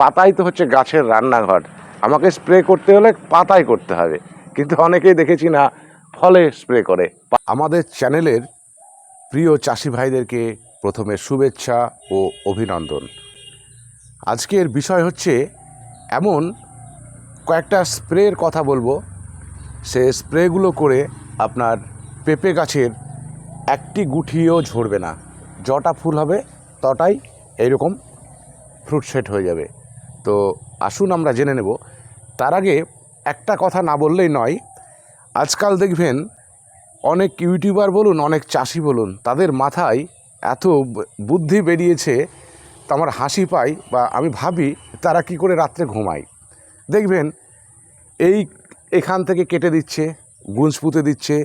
পাতাই তো হচ্ছে গাছের রান্নাঘর। আমাকে স্প্রে করতে হলে পাতায় করতে হবে। কিন্তু অনেকেই দেখেছি না, ফলে স্প্রে করে। আমাদের চ্যানেলের প্রিয় চাষি ভাইদেরকে প্রথমে শুভেচ্ছা ও অভিনন্দন। আজকের বিষয় হচ্ছে এমন কয়েকটা স্প্রের কথা বলব। সে স্প্রেগুলো করে আপনার পেঁপে গাছের একটি গুঠিও ঝরবে না। যটা ফুল হবে তটাই এইরকম ফ্রুট সেট হয়ে যাবে। তো আসুন আমরা জেনে নেব। তার আগে একটা কথা না বললেই নয়, আজকাল দেখবেন অনেক ইউটিউবার বলুন, অনেক চাষি বলুন, তাদের মাথায় এত বুদ্ধি বেরিয়েছে, তো আমার হাসি পায় বা আমি ভাবি তারা কি করে রাত্রে ঘুমায়। দেখবেন এই এখান থেকে কেটে দিচ্ছে গুঞ্জ পুঁতে দিচ্ছে,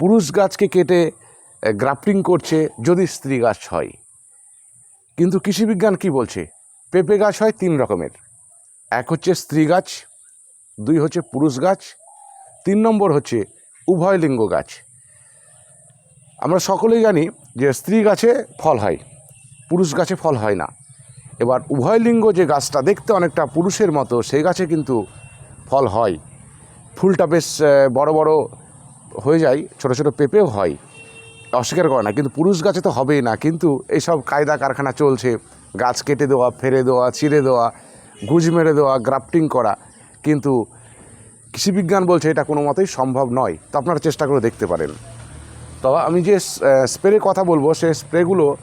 পুরুষ গাছকে কেটে গ্রাফটিং করছে যদি স্ত্রী গাছ হয়। কিন্তু কৃষিবিজ্ঞান কি বলছে? পেঁপে গাছ হয় তিন রকমের। এক হচ্ছে স্ত্রী গাছ, দুই হচ্ছে পুরুষ গাছ, তিন নম্বর হচ্ছে উভয় লিঙ্গ গাছ। আমরা সকলেই জানি যে স্ত্রী গাছে ফল হয়, পুরুষ গাছে ফল হয় না। এবার উভয় লিঙ্গ যে গাছটা দেখতে অনেকটা পুরুষের মতো সেই গাছে কিন্তু ফল হয়। ফুলটা বেশ বড় বড় হয়ে যায়, ছোট ছোট পেঁপেও হয়। অস্বীকার করে না, কিন্তু পুরুষ গাছে তো হবেই না, কিন্তু এইসব কায়দা কারখানা চলছে। গাছ কেটে দেওয়া ফেরে দেওয়া চিড়ে দেওয়া, গুজ মেরে দেওয়া, গ্রাফটিং করা। কিন্তু কৃষিবিজ্ঞান বলছে এটা কোনো মতেই সম্ভব নয়। তো আপনারা চেষ্টা করে দেখতে পারেন। তো আমি যে স্প্রে কথা বলব, সে স্প্রেগুলো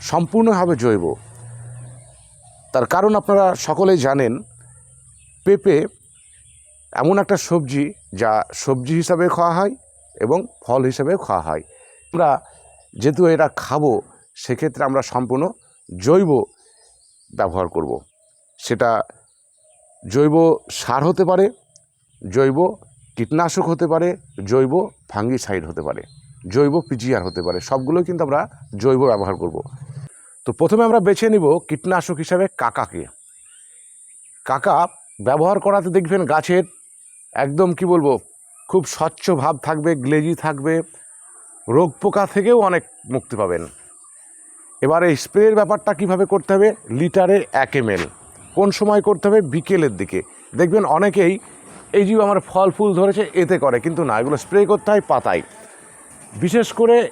সম্পূর্ণভাবে জৈব। তার কারণ আপনারা সকলেই জানেন, পেঁপে এমন একটা সবজি যা সবজি হিসাবে খাওয়া হয় এবং ফল হিসাবেও খাওয়া হয়। আমরা যেহেতু এটা খাব, সেক্ষেত্রে আমরা সম্পূর্ণ জৈব ব্যবহার করব। সেটা জৈব সার হতে পারে, জৈব কীটনাশক হতে পারে, জৈব ফাঙ্গিসাইড হতে পারে, জৈব পিজিআর হতে পারে সবগুলো কিন্তু আমরা জৈব ব্যবহার করব। তো প্রথমে আমরা বেছে নিব কীটনাশক হিসাবে কাকাকে কাকা ব্যবহার করাতে দেখবেন গাছের একদম কি বলব, খুব স্বচ্ছ ভাব থাকবে, গ্লেজি থাকবে, রোগ পোকা থেকেও অনেক মুক্তি পাবেন এবার স্প্রের ব্যাপারটা কীভাবে করতে হবে? লিটারে এক এম কোন সময় করতে হবে? বিকেলের দিকে। দেখবেন অনেকেই এই যে আমার ফল ফুল ধরেছে, এতে করে। কিন্তু না, এগুলো স্প্রে করতে হয় পাতায়। বিশেষ করে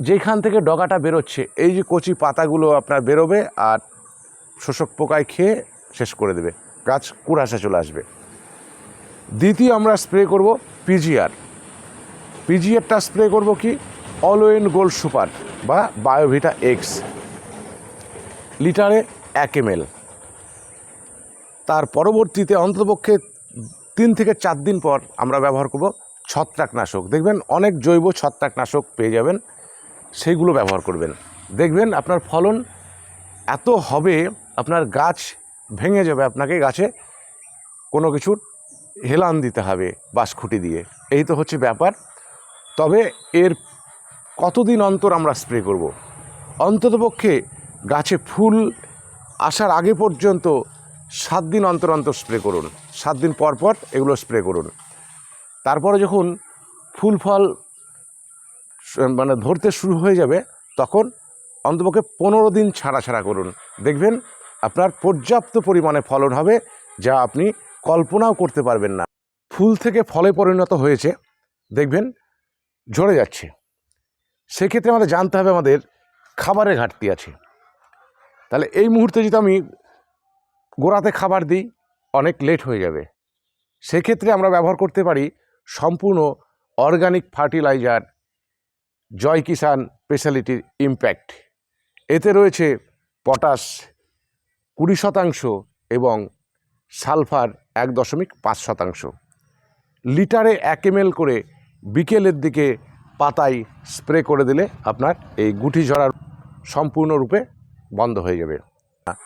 যেখান থেকে ডগাটা বেরোচ্ছে, এই যে কচি পাতাগুলো আপনার বেরোবে আর শোষক পোকায় খেয়ে শেষ করে দেবে। গাছ কুড়াশে চলে আসবে। দ্বিতীয় আমরা স্প্রে করব পিজিআর। পিজিআরটা স্প্রে করব কি? Allwin gold super. বা বায়োভিটা এক্স লিটারে এক এম তার পরবর্তীতে অন্ততপক্ষে তিন থেকে চার দিন পর আমরা ব্যবহার করব ছত্রাকনাশক। দেখবেন অনেক জৈব ছত্রাকনাশক পেয়ে যাবেন সেইগুলো ব্যবহার করবেন। দেখবেন আপনার ফলন এত হবে, আপনার গাছ ভেঙে যাবে, আপনাকে গাছে কোনো কিছুর হেলান দিতে হবে বাঁশখুঁটি দিয়ে। এই তো হচ্ছে ব্যাপার। তবে এর কতদিন অন্তর আমরা স্প্রে করব। অন্ততপক্ষে গাছে ফুল আসার আগে পর্যন্ত সাত দিন অন্তর অন্তর স্প্রে করুন। সাত দিন পর পর এগুলো স্প্রে করুন। তারপরে যখন ফুল ফল মানে ধরতে শুরু হয়ে যাবে, তখন অন্তপক্ষে পনেরো দিন ছাড়া ছাড়া করুন। দেখবেন আপনার পর্যাপ্ত পরিমাণে ফলন হবে যা আপনি কল্পনাও করতে পারবেন না। ফুল থেকে ফলে পরিণত হয়েছে, দেখবেন ঝরে যাচ্ছে। সেক্ষেত্রে আমাদের জানতে হবে আমাদের খাবারের ঘাটতি আছে। তাহলে এই মুহূর্তে যদি আমি গোড়াতে খাবার দিই, অনেক লেট হয়ে যাবে। সেক্ষেত্রে আমরা ব্যবহার করতে পারি সম্পূর্ণ অর্গানিক ফার্টিলাইজার জয় কিষান স্পেশালিটির ইম্প্যাক্ট এতে রয়েছে পটাশ কুড়ি শতাংশ এবং সালফার এক দশমিক পাঁচ শতাংশ। লিটারে এক এম করে বিকেলের দিকে পাতায় স্প্রে করে দিলে আপনার এই গুটি ঝরার সম্পূর্ণরূপে বন্ধ হয়ে যাবে।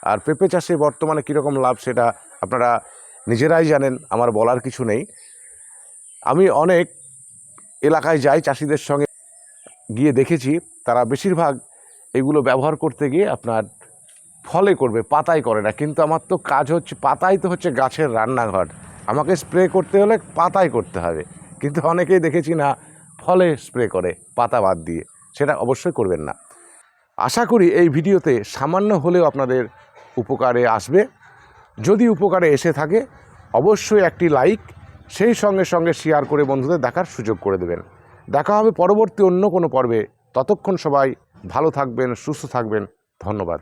আর পেঁপে চাষে বর্তমানে কীরকম লাভ সেটা আপনারা নিজেরাই জানেন, আমার বলার কিছু নেই। আমি অনেক এলাকায় যাই, চাষিদের সঙ্গে গিয়ে দেখেছি, তারা বেশিরভাগ এগুলো ব্যবহার করতে গিয়ে আপনার ফলে করবে, পাতায় করে না। কিন্তু আমার তো কাজ হচ্ছে, পাতাই তো হচ্ছে গাছের রান্নাঘর। আমাকে স্প্রে করতে হলে পাতায় করতে হবে। কিন্তু অনেকেই দেখেছি না ফলে স্প্রে করে, পাতা বাদ দিয়ে। সেটা অবশ্যই করবেন না। আশা করি এই ভিডিওতে সামান্য হলেও আপনাদের উপকারে আসবে। যদি উপকারে এসে থাকে, অবশ্যই একটি লাইক, সেই সঙ্গে সঙ্গে শেয়ার করে বন্ধুদের দেখার সুযোগ করে দেবেন। দেখা হবে পরবর্তী অন্য কোনো পর্বে। ততক্ষণ সবাই ভালো থাকবেন, সুস্থ থাকবেন। ধন্যবাদ।